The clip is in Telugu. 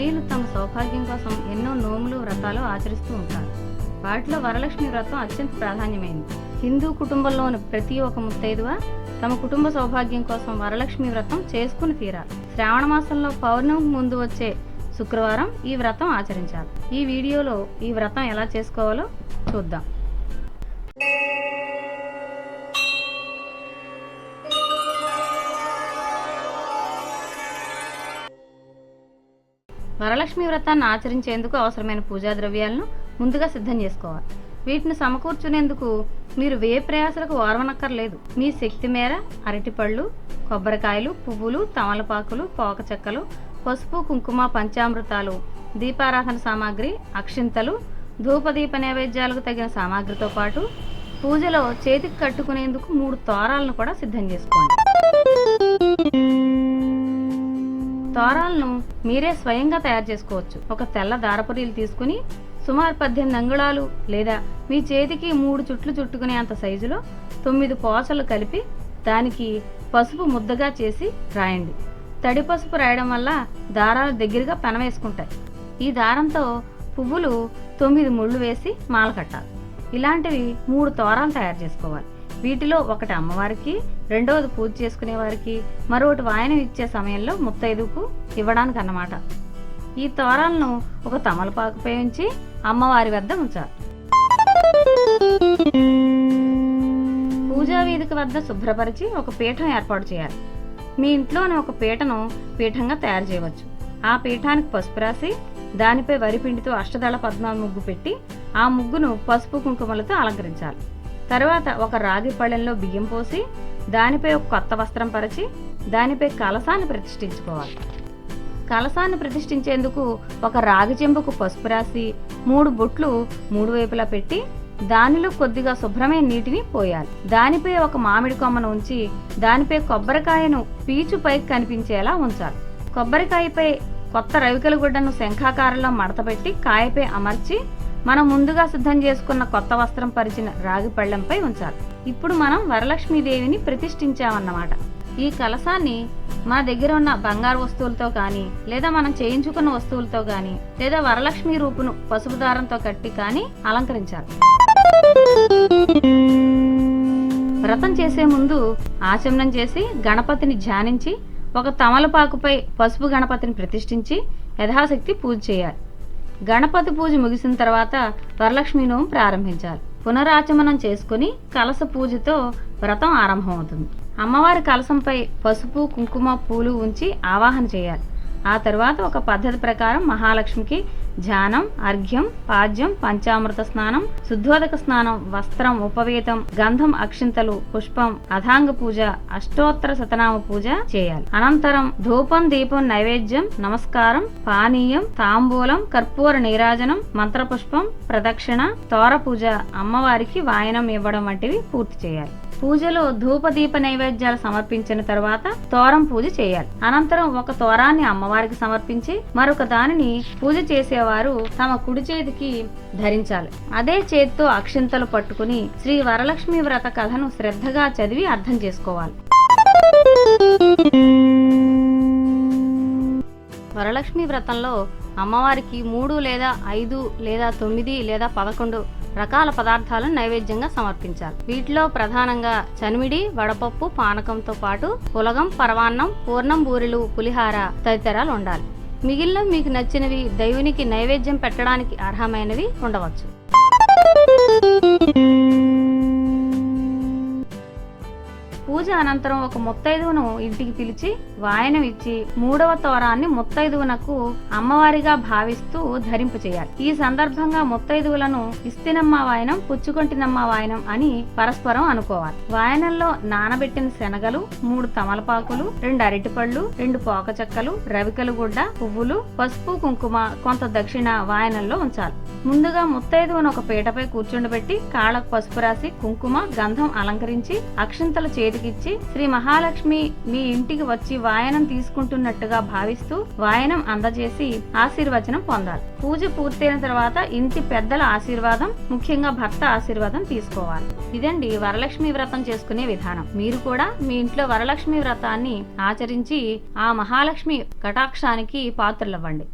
స్త్రీలు తమ సౌభాగ్యం కోసం ఎన్నో నోములు వ్రతాలు ఆచరిస్తూ ఉంటారు. వాటిలో వరలక్ష్మి వ్రతం అత్యంత ప్రాధాన్యమైనది హిందూ కుటుంబంలోని ప్రతి ఒక్క ముత్తైదువ తమ కుటుంబ సౌభాగ్యం కోసం వరలక్ష్మి వ్రతం చేసుకుని తీరాలి. శ్రావణ మాసంలో పౌర్ణమికి ముందు వచ్చే శుక్రవారం ఈ వ్రతం ఆచరించాలి. ఈ వీడియోలో ఈ వ్రతం ఎలా చేసుకోవాలో చూద్దాం. వరలక్ష్మి వ్రతాన్ని ఆచరించేందుకు అవసరమైన పూజా ద్రవ్యాలను ముందుగా సిద్ధం చేసుకోవాలి. వీటిని సమకూర్చునేందుకు మీరు వే ప్రయాసలకు వారవనక్కర్లేదు. మీ శక్తి మేర అరటిపళ్ళు కొబ్బరికాయలు పువ్వులు తమలపాకులు పోక చెక్కలు పసుపు కుంకుమ పంచామృతాలు దీపారాధన సామాగ్రి అక్షింతలు ధూపదీప నైవేద్యాలకు తగిన సామాగ్రితో పాటు పూజలో చేతికి కట్టుకునేందుకు మూడు తోరాలను కూడా సిద్ధం చేసుకోండి. తోరాలను మీరే స్వయంగా తయారు చేసుకోవచ్చు. ఒక తెల్ల దారపురీలు తీసుకుని సుమారు పద్దెనిమిది అంగుళాలు లేదా మీ చేతికి మూడు చుట్లు చుట్టుకునే అంత సైజులో తొమ్మిది పోసలు కలిపి దానికి పసుపు ముద్దగా చేసి రాయండి. తడి పసుపు రాయడం వల్ల దారాలు దగ్గరగా పెనవేసుకుంటాయి ఈ దారంతో పువ్వులు తొమ్మిది ముళ్ళు వేసి మాల కట్టాలి ఇలాంటివి మూడు తోరాలు తయారు చేసుకోవాలి. వీటిలో ఒకటి అమ్మవారికి రెండవది పూజ చేసుకునే వారికి మరొకటి వాయనం ఇచ్చే సమయంలో ముత్తైదుకు ఇవ్వడానికి అన్నమాట ఈ తోరాలను ఒక తమలపాకుపై ఉంచి అమ్మవారి వద్ద ఉంచాలి. పూజా వేదిక వద్ద శుభ్రపరిచి ఒక పీఠం ఏర్పాటు చేయాలి. మీ ఇంట్లోని ఒక పీటను పీఠంగా తయారు చేయవచ్చు. ఆ పీఠానికి పసుపు రాసి దానిపై వరిపిండితో అష్టదళ పద్మ ముగ్గు పెట్టి ఆ ముగ్గును పసుపు కుంకుమలతో అలంకరించాలి. తరువాత ఒక రాగి పళ్ళెంలో బియ్యం పోసి దానిపై ఒక కొత్త వస్త్రం పరిచి దానిపై కలసాన్ని ప్రతిష్ఠించుకోవాలి. కలసాన్ని ప్రతిష్ఠించేందుకు ఒక రాగి చెంబుకు పసుపు రాసి మూడు బొట్లు మూడు వైపులా పెట్టి దానిలో కొద్దిగా శుభ్రమైన నీటిని పోయాలి. దానిపై ఒక మామిడి కొమ్మను ఉంచి దానిపై కొబ్బరికాయను పీచు పైకి కనిపించేలా ఉంచాలి. కొబ్బరికాయపై కొత్త రవికల గుడ్డను శంఖాకారంలో మడతపెట్టి కాయపై అమర్చి మనం ముందుగా సిద్ధం చేసుకున్న కొత్త వస్త్రం పరిచిన రాగి పళ్ళెంపై ఉంచాలి. ఇప్పుడు మనం వరలక్ష్మీదేవిని ప్రతిష్ఠించామన్నమాట. ఈ కలసాన్ని మన దగ్గర ఉన్న బంగారు వస్తువులతో కానీ లేదా మనం చేయించుకున్న వస్తువులతో కానీ లేదా వరలక్ష్మి రూపును పసుపు దారంతో కట్టి కానీ అలంకరించాలి. వ్రతం చేసే ముందు ఆచమనం చేసి గణపతిని ధ్యానించి ఒక తమలపాకుపై పసుపు గణపతిని ప్రతిష్ఠించి యథాశక్తి పూజ చేయాలి. గణపతి పూజ ముగిసిన తర్వాత వరలక్ష్మి నోము ప్రారంభించాలి. పునరాచమనం చేసుకుని కలస పూజతో వ్రతం ఆరంభమవుతుంది. అమ్మవారి కలసంపై పసుపు కుంకుమ పూలు ఉంచి ఆవాహన చేయాలి. ఆ తరువాత ఒక పద్ధతి ప్రకారం మహాలక్ష్మికి ధ్యానం అర్ఘ్యం పాద్యం పంచామృత స్నానం శుద్ధోదక స్నానం వస్త్రం ఉపవేతం గంధం అక్షింతలు పుష్పం అధాంగ పూజ అష్టోత్తర శతనామ పూజ చేయాలి. అనంతరం ధూపం దీపం నైవేద్యం నమస్కారం పానీయం తాంబూలం కర్పూర నీరాజనం మంత్రపుష్పం ప్రదక్షిణ తోర పూజ అమ్మవారికి వాయనం ఇవ్వడం వంటివి పూర్తి చేయాలి. పూజలో ధూపదీప నైవేద్యాలు సమర్పించిన తర్వాత తోరం పూజ చేయాలి. అనంతరం ఒక తోరాన్ని అమ్మవారికి సమర్పించి మరొక దానిని పూజ చేసేవారు తమ కుడి చేతికి ధరించాలి. అదే చేతితో అక్షింతలు పట్టుకుని శ్రీ వరలక్ష్మి వ్రత కథను శ్రద్ధగా చదివి అర్థం చేసుకోవాలి. వరలక్ష్మి వ్రతంలో అమ్మవారికి మూడు లేదా ఐదు లేదా తొమ్మిది లేదా పదకొండు రకాల పదార్థాలను నైవేద్యంగా సమర్పించాలి. వీటిలో ప్రధానంగా చనిమిడి వడపప్పు పానకంతో పాటు పులగం పరవాన్నం పూర్ణం బూరెలు పులిహార తదితరాలు ఉండాలి మిగిలిన మీకు నచ్చినవి దైవునికి నైవేద్యం పెట్టడానికి అర్హమైనవి ఉండవచ్చు. పూజ అనంతరం ఒక ముత్తైదువును ఇంటికి పిలిచి వాయనం ఇచ్చి మూడవ తోరాన్ని ముత్తైదువునకు అమ్మవారిగా భావిస్తూ ధరింపు చేయాలి. ఈ సందర్భంగా ముత్తైదువులను ఇస్తినమ్మ వాయనం పుచ్చుకొంటినమ్మ వాయనం అని పరస్పరం అనుకోవాలి. వాయనంలో నానబెట్టిన శనగలు మూడు తమలపాకులు రెండు అరటిపళ్ళు రెండు పోక చెక్కలు రవికలు గుడ్డ పువ్వులు పసుపు కుంకుమ కొంత దక్షిణ వాయనంలో ఉంచాలి. ముందుగా ముత్తైదువును ఒక పీటపై కూర్చుండబెట్టి కాళ్ళకు పసుపు రాసి కుంకుమ గంధం అలంకరించి అక్షింతలు చేతికిచ్చి శ్రీ మహాలక్ష్మి మీ ఇంటికి వచ్చి వాయనం తీసుకుంటున్నట్టుగా భావిస్తూ వాయనం అందజేసి ఆశీర్వచనం పొందాలి. పూజ పూర్తయిన తర్వాత ఇంటి పెద్దల ఆశీర్వాదం ముఖ్యంగా భర్త ఆశీర్వాదం తీసుకోవాలి. ఇదండి వరలక్ష్మి వ్రతం చేసుకునే విధానం. మీరు కూడా మీ ఇంట్లో వరలక్ష్మి వ్రతాన్ని ఆచరించి ఆ మహాలక్ష్మి కటాక్షానికి పాత్రలవ్వండి.